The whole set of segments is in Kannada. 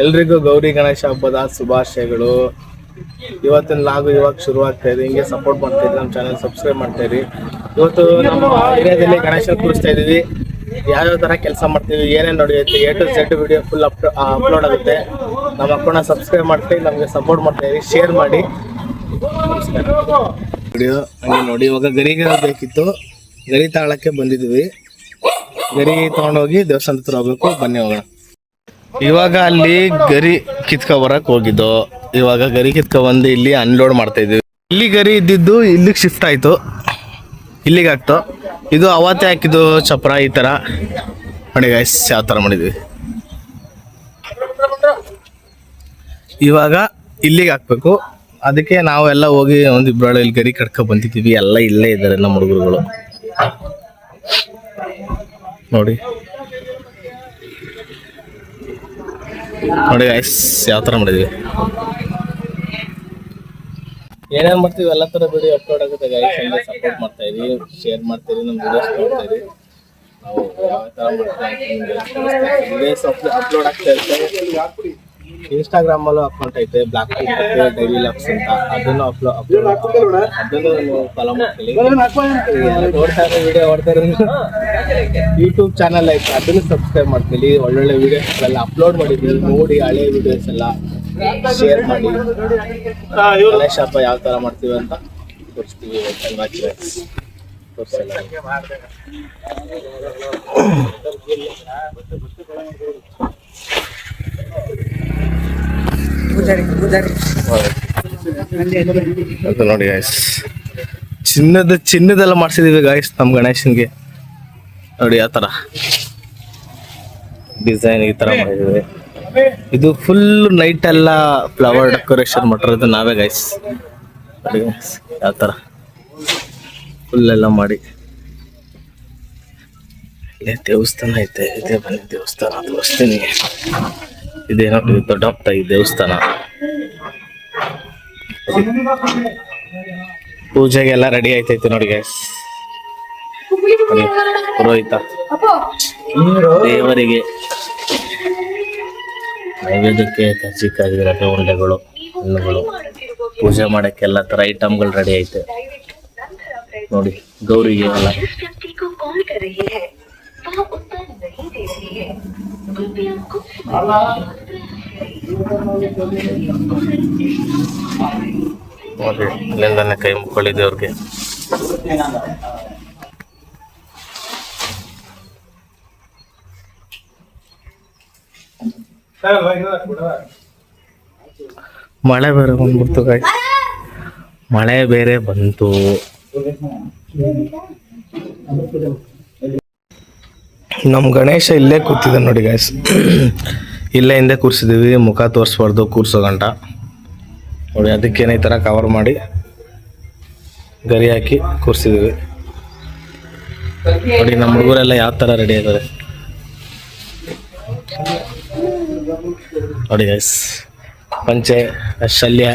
ಎಲ್ರಿಗೂ ಗೌರಿ ಗಣೇಶ ಹಬ್ಬದ ಶುಭಾಶಯಗಳು. ಇವತ್ತಿನ ಲಾಗು ಇವಾಗ ಶುರು ಆಗ್ತಾ ಇದೆ. ಹಿಂಗೆ ಸಪೋರ್ಟ್ ಮಾಡ್ತಾ ಇದ್ರಿ ನಮ್ಮ ಚಾನೆಲ್ ಸಬ್ಸ್ಕ್ರೈಬ್ ಮಾಡ್ತಾ ಇರಿ. ಇವತ್ತು ನಮ್ಮ ಏರಿಯಾದಲ್ಲಿ ಗಣೇಶ ಕೂರಿಸ್ತಾ ಇದೀವಿ ಯಾವ್ಯಾವ ತರ ಕೆಲಸ ಮಾಡ್ತೀವಿ ಏನೇನು ನಡೆಯುತ್ತೆ A to Z video full up upload ಆಗುತ್ತೆ. ನಮ್ಮ ಅಕ್ಕನ ಸಬ್ಸ್ಕ್ರೈಬ್ ಮಾಡ್ತೀವಿ ನಮಗೆ ಸಪೋರ್ಟ್ ಮಾಡ್ತಾ ಇರಿ ಶೇರ್ ಮಾಡಿ. ವಿಡಿಯೋ ಹಂಗೆ ನೋಡಿ, ಇವಾಗ ಗರಿಗೆ ಬೇಕಿತ್ತು. ಗರಿ ತಾಳಕ್ಕೆ ಬಂದಿದ್ವಿ ಗರಿ ತಗೊಂಡೋಗಿ ದೇವಸ್ಥಾನ ಹತ್ರ ಹೋಗ್ಬೇಕು, ಬನ್ನಿ ಹೋಗೋಣ. ಇವಾಗ ಅಲ್ಲಿ ಗರಿ ಕಿತ್ಕೊ ಬರಕ್ ಹೋಗಿದ್ದು. ಇವಾಗ ಗರಿ ಕಿತ್ಕೊ ಬಂದು ಇಲ್ಲಿ ಅನ್ಲೋಡ್ ಮಾಡ್ತಾ ಇದೀವಿ ಇಲ್ಲಿ ಗರಿ ಇದ್ದಿದ್ದು ಇಲ್ಲಿಗೆ ಶಿಫ್ಟ್ ಆಯ್ತು. ಇಲ್ಲಿಗೆ ಹಾಕ್ತು. ಇದು ಅವತ್ತೇ ಹಾಕಿದ್ದು ಚಪ್ರ ಈ ತರ. ನೋಡಿ ಗೈಸ್ ಯಾವ ತರ ಮಾಡಿದ್ವಿ. ಇವಾಗ ಇಲ್ಲಿಗೆ ಹಾಕ್ಬೇಕು. ಅದಕ್ಕೆ ನಾವೆಲ್ಲ ಹೋಗಿ ಒಂದು ಇಬ್ರಾಳು ಇಲ್ಲಿ ಗರಿ ಕಟ್ಕೊ ಬಂದಿದ್ದೀವಿ. ಎಲ್ಲ ಇಲ್ಲೇ ಇದ್ದಾರೆ ನಮ್ಮ ಹುಡುಗರುಗಳು. ನೋಡಿ. ನೋಡಿ ಐಸ್ ಯಾವ ತರ ಮಾಡಿದ್ವಿ. ಏನೇನ್ ಮಾಡ್ತೀವಿ ಎಲ್ಲ ತರ ವಿಡಿಯೋ ಅಪ್ಲೋಡ್ ಆಗುತ್ತೆ ಗೈಸ್ ಎಲ್ಲ ಸಪೋರ್ಟ್ ಮಾಡ್ತಾ ಇದೀವಿ ಶೇರ್ ಮಾಡ್ತೀರಿ ನಮ್ಮ ವಿಡಿಯೋಸ್ ನೋಡ್ತಾ ಇರಿ. ನಾವು ಯಾವ ತರ ಮಾಡ್ತಾ ವಿಡಿಯೋಸ್ ಅಪ್ಲೋಡ್ ಆಗ್ತಾ ಇರುತ್ತೆ. ಇನ್ಸ್ಟಾಗ್ರಾಮ್ ಅಲ್ಲೂ ಅಕೌಂಟ್ ಐತೆ ಬ್ಲಾಕ್ ಡೈಲಿ ಲಕ್ಸ್ ಅಂತ. ಅದನ್ನು ಅಪ್ಲೋಡ್ ಅಪ್ಲೋಡ್ ಅದನ್ನು ಫಾಲೋ ಮಾಡ್ತೀನಿ ನೋಡ್ತಾ ಇರೋ ವಿಡಿಯೋ ನೋಡ್ತಾ ಇರೋ ಯೂಟ್ಯೂಬ್ ಚಾನಲ್ ಐತೆ ಅದನ್ನು ಸಬ್ಸ್ಕ್ರೈಬ್ ಮಾಡ್ತೀನಿ ಒಳ್ಳೊಳ್ಳೆ ವಿಡಿಯೋಸ್ ಎಲ್ಲ ಅಪ್ಲೋಡ್ ಮಾಡಿದ್ವಿ ನೋಡಿ ಹಳೆ ವಿಡಿಯೋಸ್ ಎಲ್ಲ ಶೇರ್ ಮಾಡಿ. ಗಣೇಶ ಹಬ್ಬ ಯಾವ ತರ ಮಾಡ್ತೀವಿ ಅಂತ ತೋರಿಸ್ತೀವಿ. ತೋರಿಸಲ್ಲ. ನೋಡಿ ಗಾಯ್ಸ್ ಚಿನ್ನದ, ಚಿನ್ನದೆಲ್ಲ ಮಾಡ್ಸಿದೀವಿ ಗಾಯ್ಸ್ ನಮ್ ಗಣೇಶನ್ಗೆ. ನೋಡಿ ಆ ತರ. ಡಿಸೈನ್ ಈ ತರ ಮಾಡಿದೀವಿ. ಇದು ಫುಲ್ ನೈಟ್ ಎಲ್ಲ ಫ್ಲವರ್ ಡೆಕೋರೇಷನ್ ಮಾಡಿರೋದು ನಾವೇ ಗೈಸ್ ಯಾವ ತರ. ಫುಲ್ ಎಲ್ಲ ಮಾಡಿ. ದೇವಸ್ಥಾನ ಐತೆ, ಇದೇ ಬನ್ನಿ ದೇವಸ್ಥಾನ ತೋರಿಸ್ತೀನಿ ಇದೇ ಇದು ದೊಡ್ಡಪ್ಪ ಈ ದೇವಸ್ಥಾನ. ಪೂಜೆಗೆಲ್ಲ ರೆಡಿ ಆಯ್ತೈತೆ ನೋಡಿ ನೋಡಿ ಪುರೋಹಿತ. ದೇವರಿಗೆ ನೈವೇದ್ಯಕ್ಕೆ ಚಿಕ್ಕ ಉಂಡೆಗಳು, ಹಣ್ಣುಗಳು. ಪೂಜೆ ಮಾಡಕ್ಕೆ ಎಲ್ಲ ತರ ಐಟಮ್ಗಳು ರೆಡಿ ಐತೆ ನೋಡಿ, ಗೌರಿಗೆ ಎಲ್ಲ. ಅಲ್ಲ ಇಲ್ಲಿಂದಾನೆ ಕೈ ಮುಕ್ಕೊಳ್ಳಿದೆ ಅವ್ರಿಗೆ. ಮಳೆ ಬೇರೆ ಬಂದ್ಬಿಡ್ತು ಗಾಡಿ ಮಳೆ ಬೇರೆ ಬಂತು. ನಮ್ ಗಣೇಶ ಇಲ್ಲೇ ಕೂತಿದ್ದ ನೋಡಿ ಗಾಯ್ಸ್ ಇಲ್ಲೇ ಹಿಂದೆ ಕೂರಿಸಿದ್ದೀವಿ ಮುಖ ತೋರಿಸ್ಬಾರ್ದು, ಕೂರಿಸೋ ಗಂಟ. ನೋಡಿ ಅದಕ್ಕೇನೇ ಈ ಥರ ಕವರ್ ಮಾಡಿ ಗರಿ ಹಾಕಿ ಕೂರ್ಸಿದೀವಿ. ನೋಡಿ ನಮ್ಮ ಹುಡುಗರೆಲ್ಲ ಯಾವ ಥರ ರೆಡಿ ಆಗಿದ್ದಾರೆ ನೋಡಿ ಗೈಸ್ ಪಂಚೆ, ಶಲ್ಯ.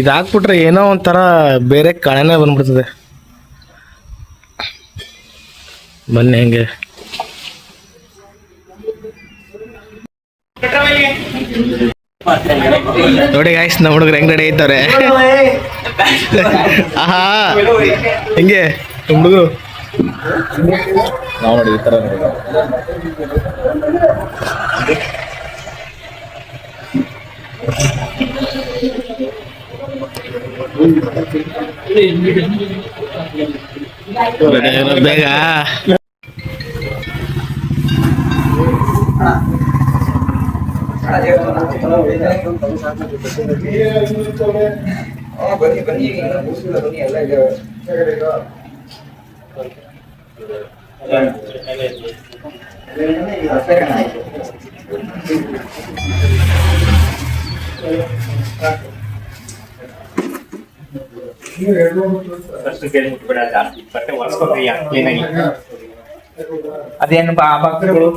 ಇದು ಹಾಕ್ಬಿಟ್ರೆ ಏನೋ ಒಂಥರ ಬೇರೆ ಕಳೆನೇ ಬಂದ್ಬಿಡ್ತದೆ. ಬನ್ನಿ ಹೆಂಗೆ. ನೋಡಿ ಗಾಯ್ಸ್ ನಮ್ಮ ಹುಡುಗರು ಹೆಂಗ್ ರೆಡಿ ಐತವ್ರೆ ಆಹಾ ಹೆಂಗೆ? ನಮ್ಮ ಹುಡುಗರು? ನಾವು ನೋಡಿ ಈ ತರ ಬೇಗ. ಜಾಸ್ತಿ ಬಟ್ಟೆ ಒರೆಸ್ಕೊತೀಯ ಕ್ಲೀನಾಗಿ ಅದೇನು ಆ ಭಕ್ತರುಗಳು?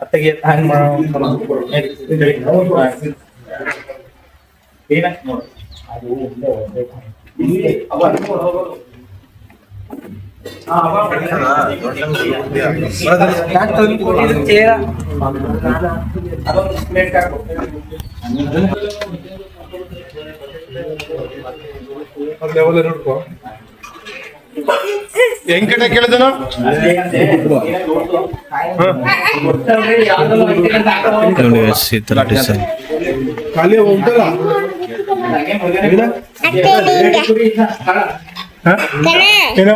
ಅತ್ತಗೆ ಹಂಗ್ ಮಾಡೋ ಏನ ನೋಡು ಹೆಂಗ್ ಕಡೆ ಕೇಳಿದನ ನೋಡಿ guys, ಈ ತರ ಡಿಸೈನ್ ಖಾಲಿ ಉಂಟಲ್ಲ ಏನೋ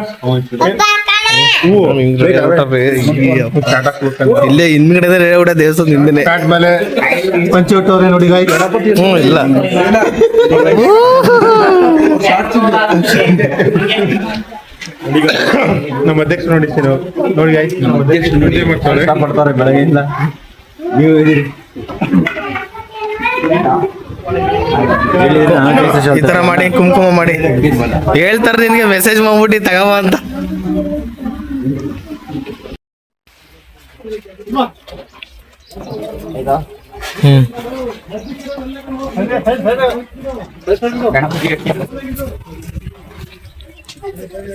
ಇಲ್ಲೇ ಹಿಂದ್ಗಡೆ ರೇವಡ ದೇವಸ್ಥಾನ ಹಿಂದೆನೆ ಪ್ಯಾಟ್ ಮೇಲೆ ಪಂಚೆ ಹೊಟ್ಟವ್ರೆ ನೋಡಿ ಗಾಯ ಹ್ಮ್ ಇಲ್ಲ ನಮ್ಮ ಅಧ್ಯಕ್ಷ ನೋಡಿ ಸರ್ ನೋಡಿ ಆಯ್ತು ನಮ್ಮ ಅಧ್ಯಕ್ಷ ಮಾಡ್ತಾರೆ. ಪಡ್ತಾರೆ ಬೆಳಗ್ಗೆಯಿಂದ. ನೀವು ಇದೀರಿ ಈ ತರ ಮಾಡಿ ಕುಂಕುಮ ಮಾಡಿ. ಹೇಳ್ತಾರ ನಿನ್ಗೆ ಮೆಸೇಜ್ ಮಾಡ್ಬಿಟ್ಟು ತಗವ ಅಂತ. ಹ್ಮ್. Yeah.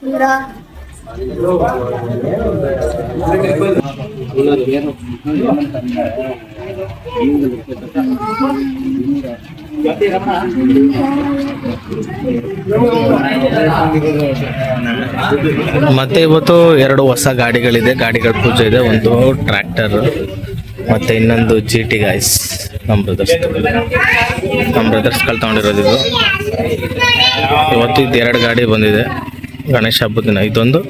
Mira. Una de ಮತ್ತೆ ಇವತ್ತು ಎರಡು ಹೊಸ ಗಾಡಿಗಳಿದೆ, ಗಾಡಿಗಳ ಪೂಜೆ ಇದೆ, ಒಂದು ಟ್ರ್ಯಾಕ್ಟರ್, ಮತ್ತೆ ಇನ್ನೊಂದು ಜಿ ಟಿ ಗಾಯ್ಸ್ ನಮ್ಮ ಬ್ರದರ್ಸ್ ನಮ್ಮ ಬ್ರದರ್ಸ್ ಕಲ್ ತಗೊಂಡಿರೋದು ಇವತ್ತು ಇದು ಎರಡು ಗಾಡಿ ಬಂದಿದೆ, ಗಣೇಶ ಹಬ್ಬದ ದಿನ. ಇದೊಂದು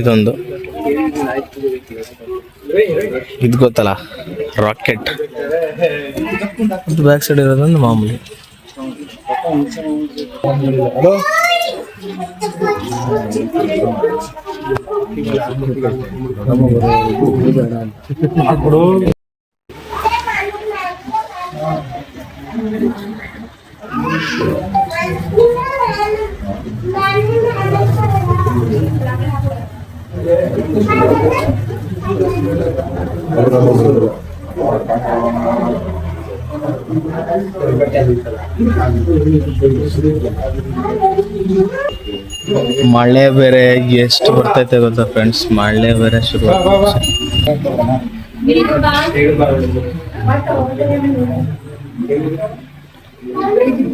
ಇದೊಂದು. ಇದು ಗೊತ್ತಲ್ಲ ರಾಕೆಟ್ ಬ್ಯಾಕ್ ಸೈಡ್ ಇರೋದೊಂದು ಮಾಮೂಲಿ ಮಳೆ ಬೇರೆ ಎಷ್ಟು ಬರ್ತೈತೆ ಗೊತ್ತಾ ಫ್ರೆಂಡ್ಸ್ ಮಳೆ ಬೇರೆ ಶುರು ಓಂ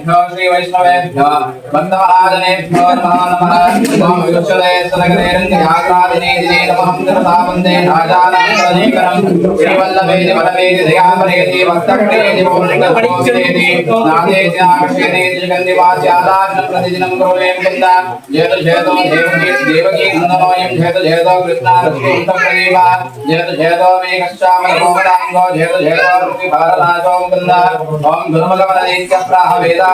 वैष्णवेभ्यो श्री वैष्णवेभ्यो बंधव आदनेभ्यो नमः नमः ओम विरुषले सनगरे रंगयाग्रादिने दिने नमः कृता वंदे राजानं सनीकरं श्रीवल्लभे वल्लभे दयापरेति वक्तक्रेति पूर्णिकपरिचरेति नादे जाक्षेति जगन्निवास्यादानं प्रतिदिनं करोमि कुन्दा जेत जेतो देवकी देवकी नन्दनोयं जेत जेतो कृष्णारस्तुं तप्रदीवा जेत जेतो मे कश्चाम नमोदाङ्गो जेत जेतो भारताजो कुन्दा ओम गुरुमगमनैत्य प्राह वेदा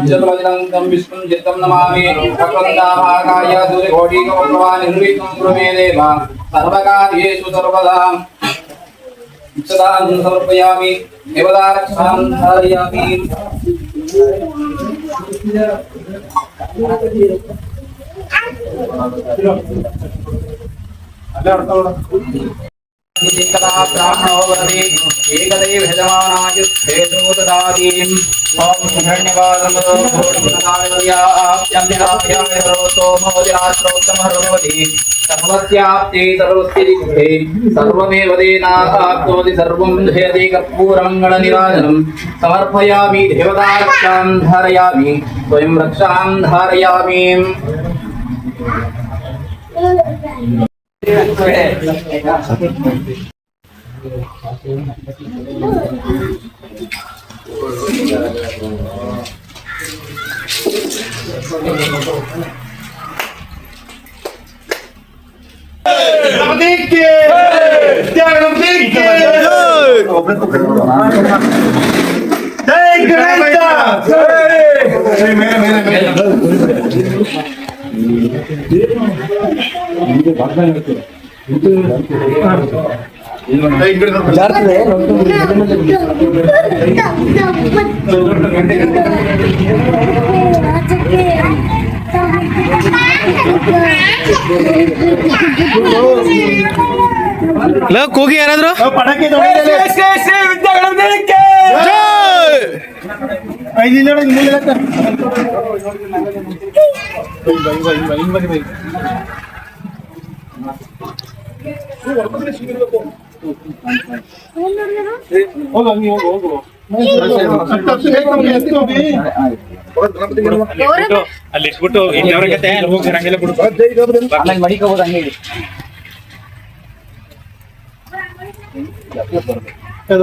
ृतमवरं विष्णुं चित्तं नमामि भगवन्ताभागाय दूरिघोडीकौटवान् निर्विघ्नं कुरुमे देव सर्वकार्येषु सर्वदा सदां समर्पयामि देवदाक्षां धारयामि അല്ല അടുത്ത वदति एकदैव यजमानायुद्धेषु ददातीम् ॐ धन्यवादमतो घोरं तथाव्याप्यन्यायाय सोमोदिराश्रोत्तमहर्वति सर्वस्याप्ते सर्वस्यदिग्धे सर्वमेव तेनाप्नोति सर्वं धयति कर्पूरमङ्गलनिराजनं समर्पयामि देवतारक्षां धारयामि स्वयं रक्षां धारयामि Hey, Greta! Hey! Hey, mira, mira, mira. ಲೋ ಕೂಗಿ ಯಾರಾದ್ರು? ಪಟಾಕಿ ಅಲ್ಲಿ ಇಟ್ಬಿಟ್ಟು ಇನ್ನವ್ರಿಗೆ ಹೋಗಿರಂಗಿಲ್ಲ ಬಿಡು ಆಮೇಲೆ ಮಡಿಕೋಬೋದು ಹಂಗೆ ಕಣ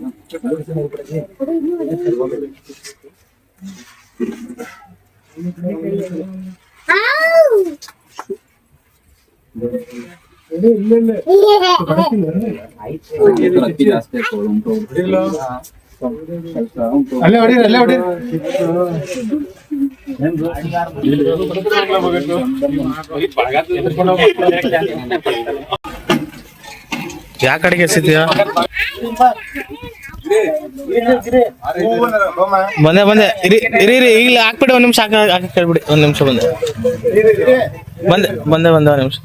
ಅಲ್ಲೇ ಹೊಡೀರಿ ಅಲ್ಲೇ ಹೊಡೀರಿ ಯಾ ಕಡೆಗೆ ಎಸಿದ್ಯಾ ಬಂದೆ ಬಂದೆ. ಇರಿ ಇರಿ ಇರಿ ಈಗ ಹಾಕ್ಬಿಡಿ, ಒಂದ್ ನಿಮಿಷ ಹಾಕ, ಕೇಳ್ಬಿಡಿ, ಒಂದ್ ನಿಮಿಷ ಬಂದೆ. ಬಂದೆ ಬಂದೆ ಬಂದೆ, ಒಂದ್ ನಿಮಿಷ.